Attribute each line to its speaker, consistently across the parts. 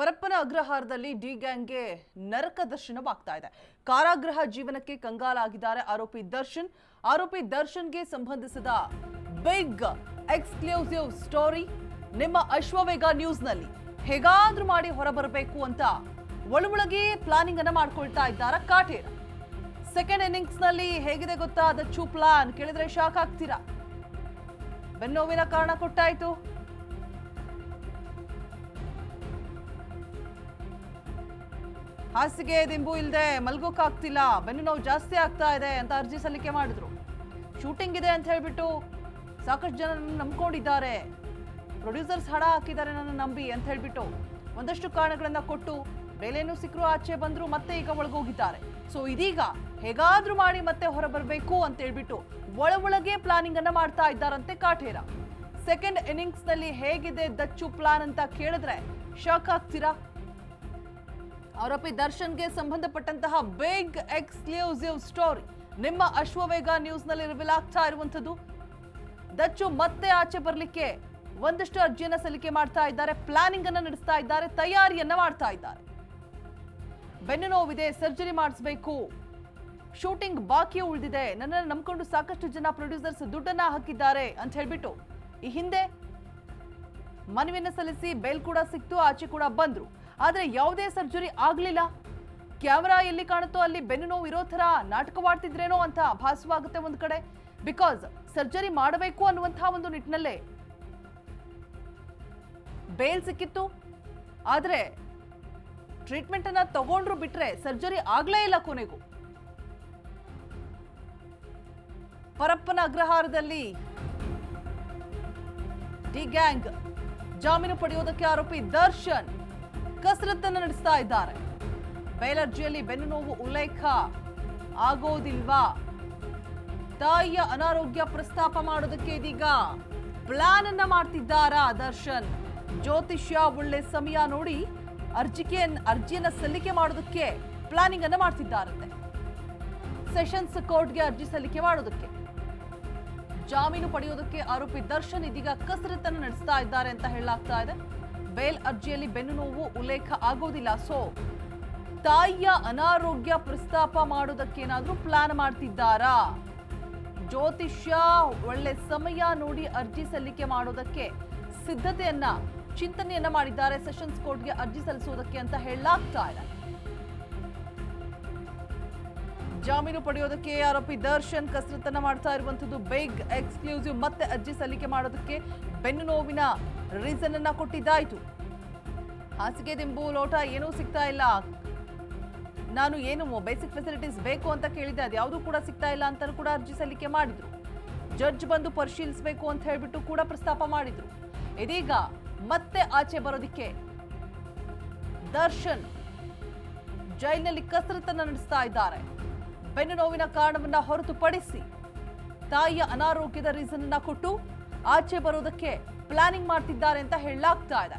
Speaker 1: Parappana ಅಗ್ರಹಾರದಲ್ಲಿ D ಗ್ಯಾಂಗ್ಗೆ ನರಕ ದರ್ಶನವಾಗ್ತಾ ಇದೆ. ಕಾರಾಗೃಹ ಜೀವನಕ್ಕೆ ಕಂಗಾಲಾಗಿದ್ದಾರೆ ಆರೋಪಿ ದರ್ಶನ್. ಆರೋಪಿ ದರ್ಶನ್ಗೆ ಸಂಬಂಧಿಸಿದ ಬಿಗ್ ಎಕ್ಸ್ಕ್ಲೂಸಿವ್ ಸ್ಟೋರಿ ನಿಮ್ಮ ಅಶ್ವವೇಗ ನ್ಯೂಸ್ನಲ್ಲಿ ಹೇಗಾದ್ರೂ ಮಾಡಿ ಹೊರಬರಬೇಕು ಅಂತ ಒಳಗೊಳಗೆ ಪ್ಲಾನಿಂಗ್ ಅನ್ನ ಮಾಡ್ಕೊಳ್ತಾ ಇದ್ದಾರ ಕಾಟೇರ? ಸೆಕೆಂಡ್ ಇನ್ನಿಂಗ್ಸ್ನಲ್ಲಿ ಹೇಗಿದೆ ಗೊತ್ತಾ ದಚ್ಚು ಪ್ಲಾನ್ ಕೇಳಿದ್ರೆ ಶಾಕ್ ಆಗ್ತೀರಾ? ಬೆನ್ನೋವಿನ ಕಾರಣ ಕೊಟ್ಟಾಯ್ತು. ಹಾಸಿಗೆ ದಿಂಬು ಇಲ್ಲದೆ ಮಲ್ಗೋಕ್ಕಾಗ್ತಿಲ್ಲ ಬೆನ್ನು ನೋವು ಜಾಸ್ತಿ ಆಗ್ತಾ ಇದೆ ಅಂತ ಅರ್ಜಿ ಸಲ್ಲಿಕೆ ಮಾಡಿದ್ರು. ಶೂಟಿಂಗ್ ಇದೆ ಅಂತ ಹೇಳ್ಬಿಟ್ಟು ಸಾಕಷ್ಟು ಜನ ನಂಬ್ಕೊಂಡಿದ್ದಾರೆ. ಪ್ರೊಡ್ಯೂಸರ್ಸ್ ಹಣ ಹಾಕಿದ್ದಾರೆ ನನ್ನ ನಂಬಿ ಅಂತ ಹೇಳ್ಬಿಟ್ಟು ಒಂದಷ್ಟು ಕಾರಣಗಳನ್ನು ಕೊಟ್ಟು ಬೆಲೆನೂ ಸಿಕ್ಕರು ಆಚೆ ಬಂದ್ರು ಮತ್ತೆ ಈಗ ಒಳಗೋಗಿದ್ದಾರೆ. ಸೊ ಇದೀಗ ಹೇಗಾದ್ರೂ ಮಾಡಿ ಮತ್ತೆ ಹೊರಬರಬೇಕು ಅಂತ ಹೇಳ್ಬಿಟ್ಟು ಒಳ ಒಳಗೆ ಪ್ಲಾನಿಂಗ್ ಅನ್ನ ಮಾಡ್ತಾ ಇದ್ದಾರಂತೆ ಕಾಠೇರ ಸೆಕೆಂಡ್ ಇನ್ನಿಂಗ್ಸ್ನಲ್ಲಿ ಹೇಗಿದೆ ದಚ್ಚು ಪ್ಲಾನ್ ಅಂತ ಕೇಳಿದ್ರೆ ಶಾಕ್ ಆಗ್ತೀರಾ? ಆರೋಪಿ ದರ್ಶನ್ಗೆ ಸಂಬಂಧಪಟ್ಟಂತಹ ಬಿಗ್ ಎಕ್ಸ್ಕ್ಲೂಸಿವ್ ಸ್ಟೋರಿ ನಿಮ್ಮ ಅಶ್ವವೇಗ ನ್ಯೂಸ್ನಲ್ಲಿ ರಿವೀಲ್ ಆಗ್ತಾ ಇರುವಂತದ್ದು ದಚ್ಚು ಮತ್ತೆ ಆಚೆ ಬರಲಿಕ್ಕೆ ಒಂದಷ್ಟು ಅರ್ಜಿಯನ್ನು ಸಲ್ಲಿಕೆ ಮಾಡ್ತಾ ಇದ್ದಾರೆ ಪ್ಲಾನಿಂಗ್ ಅನ್ನು ನಡೆಸ್ತಾ ಇದ್ದಾರೆ, ತಯಾರಿಯನ್ನ ಮಾಡ್ತಾ ಇದ್ದಾರೆ. ಬೆನ್ನು ನೋವಿದೆ, ಸರ್ಜರಿ ಮಾಡಿಸ್ಬೇಕು. ಶೂಟಿಂಗ್ ಬಾಕಿ ಉಳಿದಿದೆ, ನನ್ನನ್ನು ನಂಬಿಕೊಂಡು ಸಾಕಷ್ಟು ಜನ ಪ್ರೊಡ್ಯೂಸರ್ಸ್ ದುಡ್ಡನ್ನ ಹಾಕಿದ್ದಾರೆ ಅಂತ ಹೇಳ್ಬಿಟ್ಟು ಈ ಹಿಂದೆ ಮನವಿಯನ್ನು ಸಲ್ಲಿಸಿ ಬೇಲ್ ಕೂಡ ಸಿಕ್ತು, ಆಚೆ ಕೂಡ ಬಂದ್ರು. ಆದ್ರೆ ಯಾವುದೇ ಸರ್ಜರಿ ಆಗಲಿಲ್ಲ. ಕ್ಯಾಮರಾ ಎಲ್ಲಿ ಕಾಣುತ್ತೋ ಅಲ್ಲಿ ಬೆನ್ನು ನೋವು ಇರೋ ಥರ ನಾಟಕವಾಡ್ತಿದ್ರೇನೋ ಅಂತ ಭಾಸವಾಗುತ್ತೆ ಒಂದು ಕಡೆ. ಬಿಕಾಸ್ ಸರ್ಜರಿ ಮಾಡಬೇಕು ಅನ್ನುವಂಥ ಒಂದು ನಿಟ್ಟಿನಲ್ಲೇ ಬೇಲ್ ಸಿಕ್ಕಿತ್ತು. ಆದರೆ ಟ್ರೀಟ್ಮೆಂಟ್ ಅನ್ನ ತಗೊಂಡ್ರು ಬಿಟ್ರೆ ಸರ್ಜರಿ ಆಗಲೇ ಇಲ್ಲ ಕೊನೆಗೂ. ಪರಪ್ಪನ ಅಗ್ರಹಾರದಲ್ಲಿ ಡಿ ಗ್ಯಾಂಗ್ ಜಾಮೀನು ಪಡೆಯೋದಕ್ಕೆ ಆರೋಪಿ ದರ್ಶನ್. ಕಸರತ್ತನ್ನು ನಡೆಸ್ತಾ ಇದ್ದಾರೆ. ಬೇಲರ್ಜಿಯಲ್ಲಿ ಬೆನ್ನು ನೋವು ಉಲ್ಲೇಖ ಆಗೋದಿಲ್ವಾ? ತಾಯಿಯ ಅನಾರೋಗ್ಯ ಪ್ರಸ್ತಾಪ ಮಾಡೋದಕ್ಕೆ ಇದೀಗ ಪ್ಲಾನ್ ಅನ್ನ ಮಾಡ್ತಿದ್ದಾರಾ ದರ್ಶನ್? ಜ್ಯೋತಿಷ್ಯ ಒಳ್ಳೆ ಸಮಯ ನೋಡಿ ಅರ್ಜಿಕೆ ಅರ್ಜಿಯನ್ನ ಸಲ್ಲಿಕೆ ಮಾಡೋದಕ್ಕೆ ಪ್ಲಾನಿಂಗ್ ಅನ್ನ ಮಾಡ್ತಿದ್ದಾರಂತೆ. ಸೆಷನ್ಸ್ ಕೋರ್ಟ್ಗೆ ಅರ್ಜಿ ಸಲ್ಲಿಕೆ ಮಾಡೋದಕ್ಕೆ. ಜಾಮೀನು ಪಡೆಯೋದಕ್ಕೆ ಆರೋಪಿ ದರ್ಶನ್ ಇದೀಗ ಕಸರತ್ತನ್ನು ನಡೆಸ್ತಾ ಇದ್ದಾರೆ ಅಂತ ಹೇಳಲಾಗ್ತಾ ಇದೆ. ಬೇಲ್ ಅರ್ಜಿಯಲ್ಲಿ ಬೆನ್ನು ನೋವು, ಉಲ್ಲೇಖ ಆಗೋದಿಲ್ಲ. ಸೊ, ತಾಯಿಯ ಅನಾರೋಗ್ಯ ಪ್ರಸ್ತಾಪ ಮಾಡೋದಕ್ಕೇನಾದ್ರೂ ಪ್ಲಾನ್ ಮಾಡ್ತಿದ್ದಾರಾ? ಜ್ಯೋತಿಷ್ಯ, ಒಳ್ಳೆ ಸಮಯ ನೋಡಿ ಅರ್ಜಿ ಸಲ್ಲಿಕೆ ಮಾಡೋದಕ್ಕೆ ಸಿದ್ಧತೆಯನ್ನ, ಚಿಂತನೆಯನ್ನ ಮಾಡಿದ್ದಾರೆ. ಸೆಷನ್ಸ್ ಕೋರ್ಟ್ಗೆ ಅರ್ಜಿ ಸಲ್ಲಿಸುವುದಕ್ಕೆ ಅಂತ ಹೇಳಲಾಗ್ತಾ ಇದೆ ಜಾಮೀನು ಪಡೆಯೋದಕ್ಕೆ ಆರೋಪಿ ದರ್ಶನ್ ಕಸರತ್ತನ್ನ ಮಾಡ್ತಾ ಇರುವಂತದ್ದು ಬಿಗ್ ಎಕ್ಸ್ಕ್ಲೂಸಿವ್ ಮತ್ತೆ ಅರ್ಜಿ ಸಲ್ಲಿಕೆ ಮಾಡೋದಕ್ಕೆ ಬೆನ್ನು ನೋವಿನ ರೀಸನ್ ಅನ್ನ ಕೊಟ್ಟಿದ್ದಾಯ್ತು. ಹಾಸಿಗೆ ದಿಂಬು ಲೋಟ ಏನೂ ಸಿಗ್ತಾ ಇಲ್ಲ. ನಾನು ಏನು ಬೇಸಿಕ್ ಫೆಸಿಲಿಟೀಸ್ ಬೇಕು ಅಂತ ಕೇಳಿದ್ದೆ ಅದು ಯಾವುದು ಕೂಡ ಸಿಗ್ತಾ ಇಲ್ಲ ಅಂತ ಕೂಡ ಅರ್ಜಿ ಸಲ್ಲಿಕೆ ಮಾಡಿದ್ರು. ಜಡ್ಜ್ ಬಂದು ಪರಿಶೀಲಿಸಬೇಕು ಅಂತ ಹೇಳಿಬಿಟ್ಟು ಕೂಡ ಪ್ರಸ್ತಾಪ ಮಾಡಿದ್ರು. ಇದೀಗ ಮತ್ತೆ ಆಚೆ ಬರೋದಿಕ್ಕೆ ದರ್ಶನ್ ಜೈಲಿನಲ್ಲಿ ಕಸರತ್ತನ್ನು ನಡೆಸ್ತಾ ಇದ್ದಾರೆ. ಬೆನ್ನು ನೋವಿನ ಕಾರಣವನ್ನ ಹೊರತುಪಡಿಸಿ ತಾಯಿಯ ಅನಾರೋಗ್ಯದ ರೀಸನ್ ಅನ್ನ ಕೊಟ್ಟು ಆಚೆ ಬರೋದಕ್ಕೆ ಪ್ಲಾನಿಂಗ್ ಮಾಡ್ತಿದ್ದಾರೆ ಅಂತ ಹೇಳಲಾಗ್ತಾ ಇದೆ.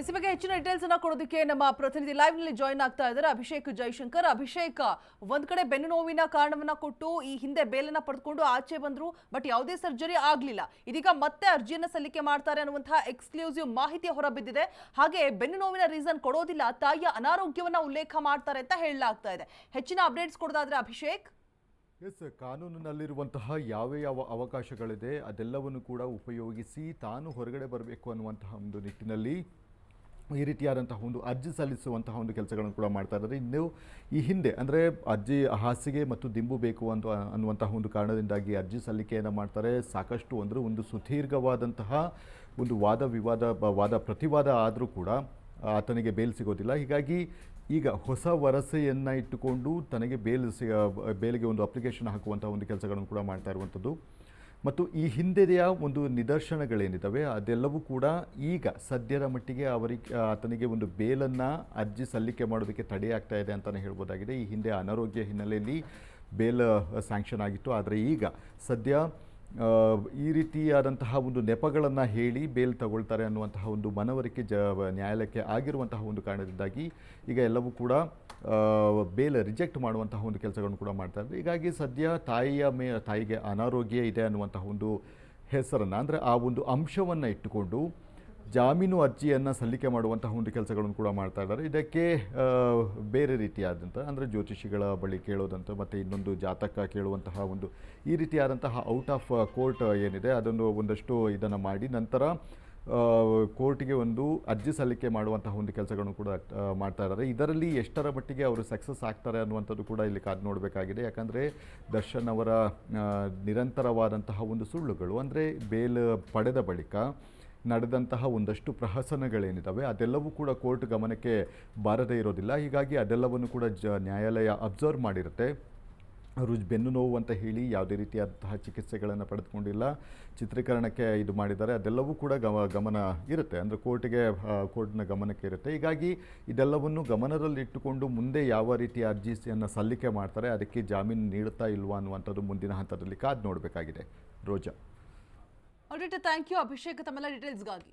Speaker 1: ಈ ಬಗ್ಗೆ ಹೆಚ್ಚಿನ ಡೀಟೇಲ್ಸ್ ಅನ್ನ ಕೊಡೋದಕ್ಕೆ ನಮ್ಮ ಪ್ರತಿನಿಧಿ ಲೈವ್ನಲ್ಲಿ ಜಾಯಿನ್ ಆಗ್ತಾ ಇದ್ದಾರೆ. ಅಭಿಷೇಕ್ ಜೈಶಂಕರ್, ಅಭಿಷೇಕ್, ಒಂದ್ ಕಡೆ ಬೆನ್ನು ನೋವಿನ ಕಾರಣವನ್ನ ಕೊಟ್ಟು ಈ ಹಿಂದೆ ಬೇಲನ್ನ ಪಡೆದುಕೊಂಡು ಆಚೆ ಬಂದ್ರು ಬಟ್ ಯಾವುದೇ ಸರ್ಜರಿ ಆಗ್ಲಿಲ್ಲ. ಇದೀಗ ಮತ್ತೆ ಅರ್ಜಿಯನ್ನ ಸಲ್ಲಿಕೆ ಮಾಡ್ತಾರೆ ಅನ್ನುವಂತಹ ಎಕ್ಸ್ಕ್ಲೂಸಿವ್ ಮಾಹಿತಿ ಹೊರಬಿದ್ದಿದೆ. ಹಾಗೆ ಬೆನ್ನು ನೋವಿನ ರೀಸನ್ ಕೊಡೋದಿಲ್ಲ, ತಾಯಿಯ ಅನಾರೋಗ್ಯವನ್ನ ಉಲ್ಲೇಖ ಮಾಡ್ತಾರೆ ಅಂತ ಹೇಳಲಾಗ್ತಾ ಇದೆ. ಹೆಚ್ಚಿನ ಅಪ್ಡೇಟ್ಸ್ ಕೊಡೋದಾದ್ರೆ ಅಭಿಷೇಕ್.
Speaker 2: ಎಸ್ ಕಾನೂನಿನಲ್ಲಿರುವಂತಹ ಯಾವ ಯಾವ ಅವಕಾಶಗಳಿದೆ, ಅದೆಲ್ಲವನ್ನು ಕೂಡ ಉಪಯೋಗಿಸಿ ತಾನು ಹೊರಗಡೆ ಬರಬೇಕು ಅನ್ನುವಂತಹ ಒಂದು ನಿಟ್ಟಿನಲ್ಲಿ ಈ ರೀತಿಯಾದಂತಹ ಒಂದು ಅರ್ಜಿ ಸಲ್ಲಿಸುವಂತಹ ಒಂದು ಕೆಲಸಗಳನ್ನು ಕೂಡ ಮಾಡ್ತಾ ಇದ್ದಾರೆ. ಇನ್ನು ಈ ಹಿಂದೆ ಅಂದರೆ ಅರ್ಜಿ ಹಾಸಿಗೆ ಮತ್ತು ದಿಂಬು ಬೇಕು ಅಂತ ಅನ್ನುವಂತಹ ಒಂದು ಕಾರಣದಿಂದಾಗಿ ಅರ್ಜಿ ಸಲ್ಲಿಕೆಯನ್ನು ಮಾಡ್ತಾರೆ. ಸಾಕಷ್ಟು ಅಂದರೆ ಒಂದು ಸುದೀರ್ಘವಾದಂತಹ ಒಂದು ವಾದ ವಿವಾದ, ವಾದ ಪ್ರತಿವಾದ ಆದರೂ ಕೂಡ ಆತನಿಗೆ ಬೇಲ್ ಸಿಗೋದಿಲ್ಲ. ಹೀಗಾಗಿ ಈಗ ಹೊಸ ವರಸೆಯನ್ನು ಇಟ್ಟುಕೊಂಡು ತನಗೆ ಬೇಲ್ ಸಿ, ಬೇಲಿಗೆ ಒಂದು ಅಪ್ಲಿಕೇಶನ್ ಹಾಕುವಂಥ ಒಂದು ಕೆಲಸಗಳನ್ನು ಕೂಡ ಮಾಡ್ತಾ ಇರುವಂಥದ್ದು. ಮತ್ತು ಈ ಹಿಂದೆಯ ಒಂದು ನಿದರ್ಶನಗಳೇನಿದ್ದಾವೆ, ಅದೆಲ್ಲವೂ ಕೂಡ ಈಗ ಸದ್ಯದ ಮಟ್ಟಿಗೆ ಅವರಿಗೆ, ಆತನಿಗೆ ಒಂದು ಬೇಲನ್ನು ಅರ್ಜಿ ಸಲ್ಲಿಕೆ ಮಾಡೋದಕ್ಕೆ ತಡೆಯಾಗ್ತಾ ಇದೆ ಅಂತಲೇ ಹೇಳ್ಬೋದಾಗಿದೆ. ಈ ಹಿಂದೆ ಅನಾರೋಗ್ಯ ಹಿನ್ನೆಲೆಯಲ್ಲಿ ಬೇಲ್ ಸ್ಯಾಂಕ್ಷನ್ ಆಗಿತ್ತು. ಆದರೆ ಈಗ ಸದ್ಯ ಈ ರೀತಿಯಾದಂತಹ ಒಂದು ನೆಪಗಳನ್ನು ಹೇಳಿ ಬೇಲ್ ತಗೊಳ್ತಾರೆ ಅನ್ನುವಂತಹ ಒಂದು ಮನವರಿಕೆ ಜ, ನ್ಯಾಯಾಲಯಕ್ಕೆ ಆಗಿರುವಂತಹ ಒಂದು ಕಾರಣದಿಂದಾಗಿ ಈಗ ಎಲ್ಲವೂ ಕೂಡ ಬೇಲ್ ರಿಜೆಕ್ಟ್ ಮಾಡುವಂತಹ ಒಂದು ಕೆಲಸಗಳನ್ನು ಕೂಡ ಮಾಡ್ತಾ ಇದ್ದಾರೆ. ಹೀಗಾಗಿ ಸದ್ಯ ತಾಯಿಯ ಮೇ, ತಾಯಿಗೆ ಅನಾರೋಗ್ಯ ಇದೆ ಅನ್ನುವಂತಹ ಒಂದು ಹೆಸರನ್ನು, ಅಂದರೆ ಆ ಒಂದು ಅಂಶವನ್ನು ಇಟ್ಟುಕೊಂಡು ಜಾಮೀನು ಅರ್ಜಿಯನ್ನು ಸಲ್ಲಿಕೆ ಮಾಡುವಂತಹ ಒಂದು ಕೆಲಸಗಳನ್ನು ಕೂಡ ಮಾಡ್ತಾ ಇದ್ದಾರೆ. ಇದಕ್ಕೆ ಬೇರೆ ರೀತಿಯಾದಂಥ ಅಂದರೆ ಜ್ಯೋತಿಷಿಗಳ ಬಳಿ ಕೇಳೋದಂತ, ಮತ್ತು ಇನ್ನೊಂದು ಜಾತಕ ಕೇಳುವಂತಹ ಒಂದು ಈ ರೀತಿಯಾದಂತಹ ಔಟ್ ಆಫ್ ಕೋರ್ಟ್ ಏನಿದೆ, ಅದನ್ನು ಒಂದಷ್ಟು ಇದನ್ನು ಮಾಡಿ, ನಂತರ ಕೋರ್ಟಿಗೆ ಒಂದು ಅರ್ಜಿ ಸಲ್ಲಿಕೆ ಮಾಡುವಂತಹ ಒಂದು ಕೆಲಸಗಳನ್ನು ಕೂಡ ಮಾಡ್ತಾ ಇದ್ದಾರೆ. ಇದರಲ್ಲಿ ಎಷ್ಟರ ಮಟ್ಟಿಗೆ ಅವರು ಸಕ್ಸಸ್ ಆಗ್ತಾರೆ ಅನ್ನುವಂಥದ್ದು ಕೂಡ ಇಲ್ಲಿ ಕಾದು ನೋಡಬೇಕಾಗಿದೆ. ಯಾಕಂದರೆ ದರ್ಶನ್ ಅವರ ನಿರಂತರವಾದಂತಹ ಒಂದು ಸುಳ್ಳುಗಳು, ಅಂದರೆ ಬೇಲ್ ಪಡೆದ ಬಳಿಕ ನಡೆದಂತಹ ಒಂದಷ್ಟು ಪ್ರಹಸನಗಳೇನಿದ್ದಾವೆ ಅದೆಲ್ಲವೂ ಕೂಡ ಕೋರ್ಟ್ ಗಮನಕ್ಕೆ ಬಾರದೇ ಇರೋದಿಲ್ಲ. ಹೀಗಾಗಿ ಅದೆಲ್ಲವನ್ನು ಕೂಡ ಜ, ನ್ಯಾಯಾಲಯ ಅಬ್ಸರ್ವ್ ಮಾಡಿರುತ್ತೆ. ಅವರು ಬೆನ್ನು ನೋವು ಅಂತ ಹೇಳಿ ಯಾವುದೇ ರೀತಿಯಾದಂತಹ ಚಿಕಿತ್ಸೆಗಳನ್ನು ಪಡೆದುಕೊಂಡಿಲ್ಲ. ಚಿತ್ರೀಕರಣಕ್ಕೆ ಇದು ಮಾಡಿದ್ದಾರೆ. ಅದೆಲ್ಲವೂ ಕೂಡ ಗಮ, ಗಮನ ಇರುತ್ತೆ. ಅಂದರೆ ಕೋರ್ಟಿಗೆ ಕೋರ್ಟ್ನ ಗಮನಕ್ಕೆ ಇರುತ್ತೆ. ಹೀಗಾಗಿ ಇದೆಲ್ಲವನ್ನು ಗಮನದಲ್ಲಿಟ್ಟುಕೊಂಡು ಮುಂದೆ ಯಾವ ರೀತಿಯ ಅರ್ಜಿಯನ್ನು ಸಲ್ಲಿಕೆ ಮಾಡ್ತಾರೆ, ಅದಕ್ಕೆ ಜಾಮೀನು ನೀಡುತ್ತಾ ಇಲ್ವಾ ಅನ್ನುವಂಥದ್ದು ಮುಂದಿನ ಹಂತದಲ್ಲಿ ಕಾದು ನೋಡಬೇಕಾಗಿದೆ. Roja.
Speaker 1: Already thank you Abhishek ತಮ್ಮೆಲ್ಲ ಡೀಟೇಲ್ಸ್ಗಾಗಿ